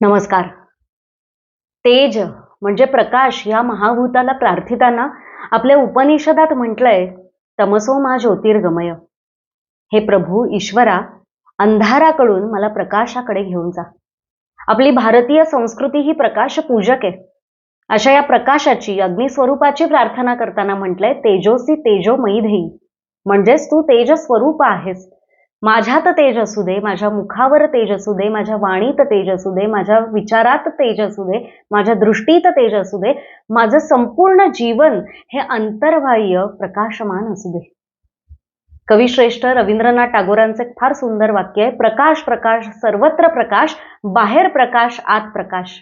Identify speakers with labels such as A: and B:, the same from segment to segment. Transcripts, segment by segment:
A: नमस्कार. तेज म्हणजे प्रकाश या महाभूताला प्रार्थिताना आपल्या उपनिषदात म्हटलंय तमसो मा ज्योतिर्गमय. हे प्रभू ईश्वरा अंधाराकडून मला प्रकाशाकडे घेऊन जा. आपली भारतीय संस्कृती ही प्रकाश पूजक आहे. अशा या प्रकाशाची अग्निस्वरूपाची प्रार्थना करताना म्हटलंय तेजोसी तेजोमयी धेई म्हणजेच तू तेज स्वरूप आहेस. माझ्यात तेज असू दे माझ्या मुखावर तेज असू दे माझ्या वाणीत तेज असू दे माझ्या विचारात तेज असू दे माझ्या दृष्टीत तेज असू दे माझं संपूर्ण जीवन हे अंतर्बाह्य प्रकाशमान असू दे. कविश्रेष्ठ रवींद्रनाथ टागोरांचे एक फार सुंदर वाक्य आहे प्रकाश प्रकाश सर्वत्र प्रकाश बाहेर प्रकाश आत प्रकाश.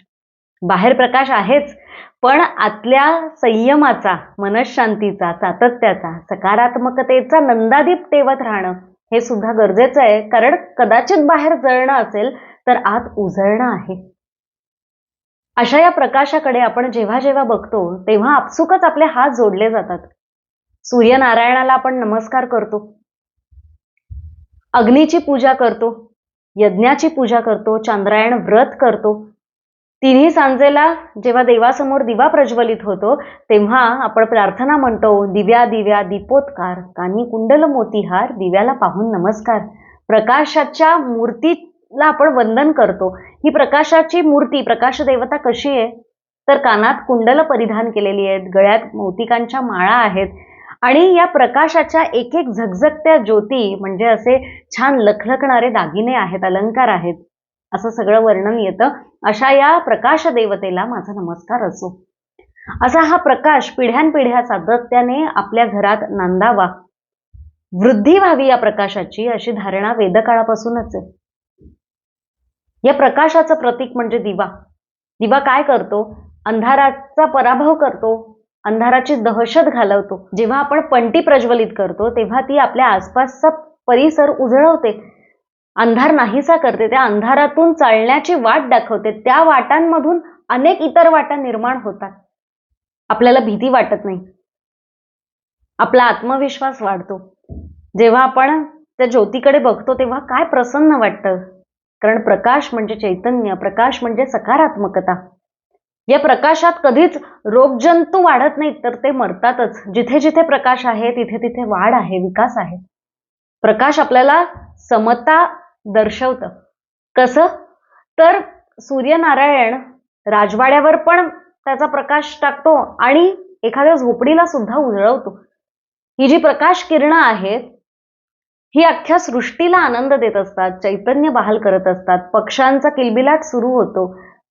A: बाहेर प्रकाश आहेच पण आतल्या संयमाचा मनशांतीचा सातत्याचा सकारात्मकतेचा नंदादीप तेवत राहणं हे सुद्धा गरजेचं आहे. कारण कदाचित बाहेर जळणं असेल तर आत उजळणं आहे. अशा या प्रकाशाकडे आपण जेव्हा जेव्हा बघतो तेव्हा आपसुकच आपले हात जोडले जातात. सूर्यनारायणाला आपण नमस्कार करतो. अग्नीची पूजा करतो. यज्ञाची पूजा करतो. चांद्रायण व्रत करतो. तिन्ही सांजेला जेव्हा देवासमोर दिवा प्रज्वलित होतो तेव्हा आपण प्रार्थना म्हणतो दिव्या दिव्या दीपोत्कार कानी कुंडल मोतीहार दिव्याला पाहून नमस्कार. प्रकाशाच्या मूर्तीला आपण वंदन करतो. ही प्रकाशाची मूर्ती प्रकाश देवता कशी आहे? तर कानात कुंडल परिधान केलेली आहेत गळ्यात मोतिकांच्या माळा आहेत आणि या प्रकाशाच्या एक एक झगझगत्या ज्योती म्हणजे असे छान लखलखणारे दागिने आहेत अलंकार आहेत. असं सगळं वर्णन येतं. अशा या प्रकाश देवतेला माझा नमस्कार असो. असा हा प्रकाश पिढ्यानपिढ्या सातत्याने आपल्या घरात नांदावा. वृद्धी व्हावी या प्रकाशाची अशी धारणा वेदकाळापासूनच आहे. या प्रकाशाचं प्रतीक म्हणजे दिवा. दिवा काय करतो? अंधाराचा पराभव करतो. अंधाराची दहशत घालवतो. जेव्हा आपण पंटी प्रज्वलित करतो तेव्हा ती आपल्या आसपासचा परिसर उजळवते. अंधार नाहीसा करते त्या अंधारातून चालण्याची वाट दाखवते. त्या वाटांमधून अनेक इतर वाटा निर्माण होतात. आपल्याला भीती वाटत नाही. आपला आत्मविश्वास वाढतो. जेव्हा आपण त्या ज्योतीकडे बघतो तेव्हा काय प्रसन्न वाटतं? कारण प्रकाश म्हणजे चैतन्य प्रकाश म्हणजे सकारात्मकता. या प्रकाशात कधीच रोगजंतू वाढत नाहीत तर ते मरतातच. जिथे जिथे प्रकाश आहे तिथे तिथे वाढ आहे विकास आहे. प्रकाश आपल्याला समता दर्शवतं. कसं? तर सूर्यनारायण राजवाड्यावर पण त्याचा प्रकाश टाकतो आणि एखाद्या झोपडीला सुद्धा उजळवतो ही जी प्रकाश किरणं आहेत ही अख्ख्या सृष्टीला आनंद देत असतात चैतन्य बहाल करत असतात पक्ष्यांचा किलबिलाट सुरू होतो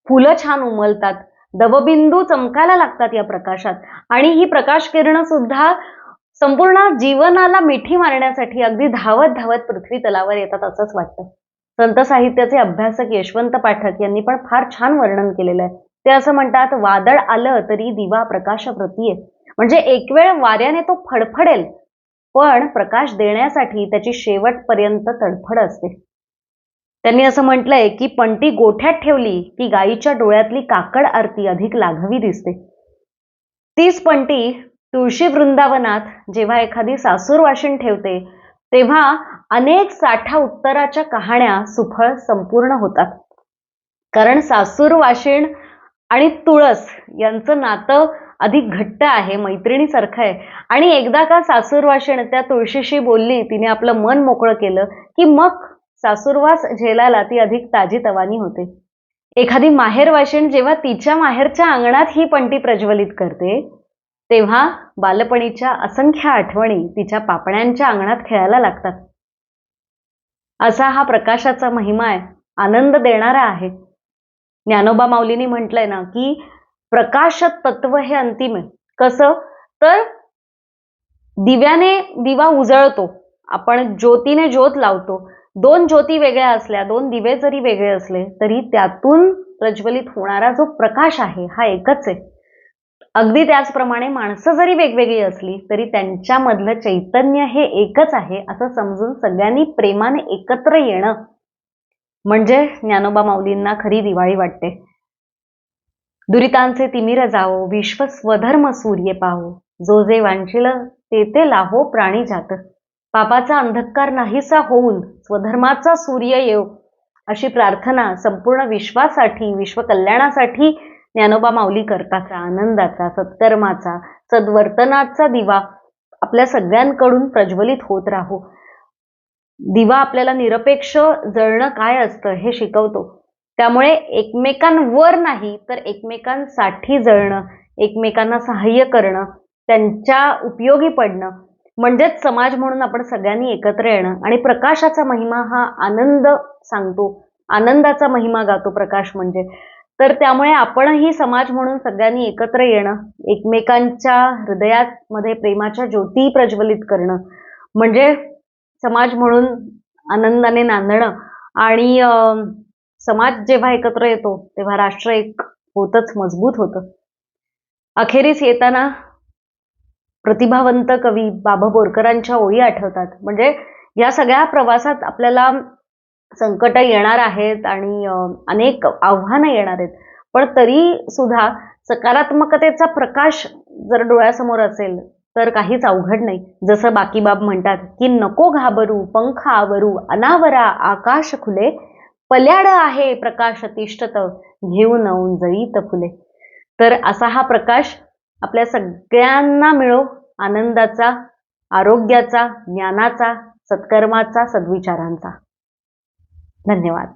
A: फुलं छान उमलतात दवबिंदू चमकायला लागतात या प्रकाशात. आणि ही प्रकाश किरणं सुद्धा संपूर्ण जीवनाला मिठी मारण्यासाठी अगदी धावत धावत पृथ्वी तलावर येतात असंच वाटतं. संत साहित्याचे अभ्यासक यशवंत पाठक यांनी पण फार छान वर्णन केलेलं आहे. ते असं म्हणतात वादळ आलं तरी दिवा प्रकाश प्रतीये म्हणजे एक वेळ वाऱ्याने तो फडफडेल पण प्रकाश देण्यासाठी त्याची शेवटपर्यंत तडफड असते. त्यांनी असं म्हटलंय की पंटी गोठ्यात ठेवली की गायीच्या डोळ्यातली काकड आरती अधिक लाघवी दिसते. तीच पंटी तुळशी वृंदावनात जेव्हा एखादी सासूर वाशिण ठेवते तेव्हा अनेक साठा उत्तराच्या कहाण्या सुफळ संपूर्ण होतात. कारण सासूर वाशिण आणि तुळस यांचं नातं अधिक घट्ट आहे मैत्रिणीसारखं आहे. आणि एकदा का सासूर वाशिण त्या तुळशीशी बोलली तिने आपलं मन मोकळं केलं की मग सासूरवास झेलायला ती अधिक ताजी तवानी होते. एखादी माहेर वाशिण जेव्हा तिच्या माहेरच्या अंगणात ही पंटी प्रज्वलित करते तेव्हा बालपणीच्या असंख्य आठवणी तिच्या पापण्यांच्या अंगणात खेळायला लागतात. असा हा प्रकाशाचा महिमा आहे आनंद देणारा आहे. ज्ञानोबा माऊलीने म्हटलंय ना की प्रकाश तत्व हे अंतिम आहे. कसं? तर दिव्याने दिवा उजळतो आपण ज्योतीने ज्योत लावतो. दोन ज्योती वेगळ्या असल्या दोन दिवे जरी वेगळे असले तरी त्यातून प्रज्वलित होणारा जो प्रकाश आहे हा एकच आहे. अगदी त्याचप्रमाणे माणसं जरी वेगवेगळी असली तरी त्यांच्यामधलं चैतन्य हे एकच आहे असं समजून सगळ्यांनी प्रेमाने एकत्र येणं. म्हणजे ज्ञानोबा माऊलींना खरी दिवाळी वाटते. दुरितांचे तिमिर जावो विश्व स्वधर्म सूर्य पाहो जो जे वांचिल ते ते लाहो प्राणी जात. पापाचा अंधकार नाहीसा होऊन स्वधर्माचा सूर्य येऊ अशी प्रार्थना संपूर्ण विश्वासाठी विश्वकल्याणासाठी ज्ञानोबा माऊलीकरताचा आनंदाचा सत्कर्माचा सद्वर्तनाचा दिवा आपल्या सगळ्यांकडून प्रज्वलित होत राहू. दिवा आपल्याला निरपेक्ष जळणं काय असतं हे शिकवतो. त्यामुळे एकमेकांवर नाही तर एकमेकांसाठी जळणं एकमेकांना सहाय्य करणं त्यांच्या उपयोगी पडणं म्हणजेच समाज म्हणून आपण सगळ्यांनी एकत्र येणं. आणि प्रकाशाचा महिमा हा आनंद सांगतो. आनंदाचा महिमा गातो प्रकाश म्हणजे. तर त्यामुळे आपणही समाज म्हणून सगळ्यांनी एकत्र येणं एकमेकांच्या हृदयात मध्ये प्रेमाच्या ज्योती प्रज्वलित करणं म्हणजे समाज म्हणून आनंदाने नांदणं आणि समाज जेव्हा एकत्र येतो तेव्हा राष्ट्र एक होतच मजबूत होतं. अखेरीस येताना प्रतिभावंत कवी बाबा बोरकरांच्या ओळी आठवतात. म्हणजे या सगळ्या प्रवासात आपल्याला संकट येणार आहेत आणि अनेक आव्हानं येणार आहेत. पण तरी सुद्धा सकारात्मकतेचा प्रकाश जर डोळ्यासमोर असेल तर काहीच अवघड नाही. जसं बाकीबाब म्हणतात की नको घाबरू पंख आवरू अनावरा आकाश खुले. पल्याड आहे प्रकाश तिष्ठत घेऊन औन जळीत फुले. तर असा हा प्रकाश आपल्या सगळ्यांना मिळो. आनंदाचा आरोग्याचा ज्ञानाचा सत्कर्माचा सद्विचारांचा. धन्यवाद.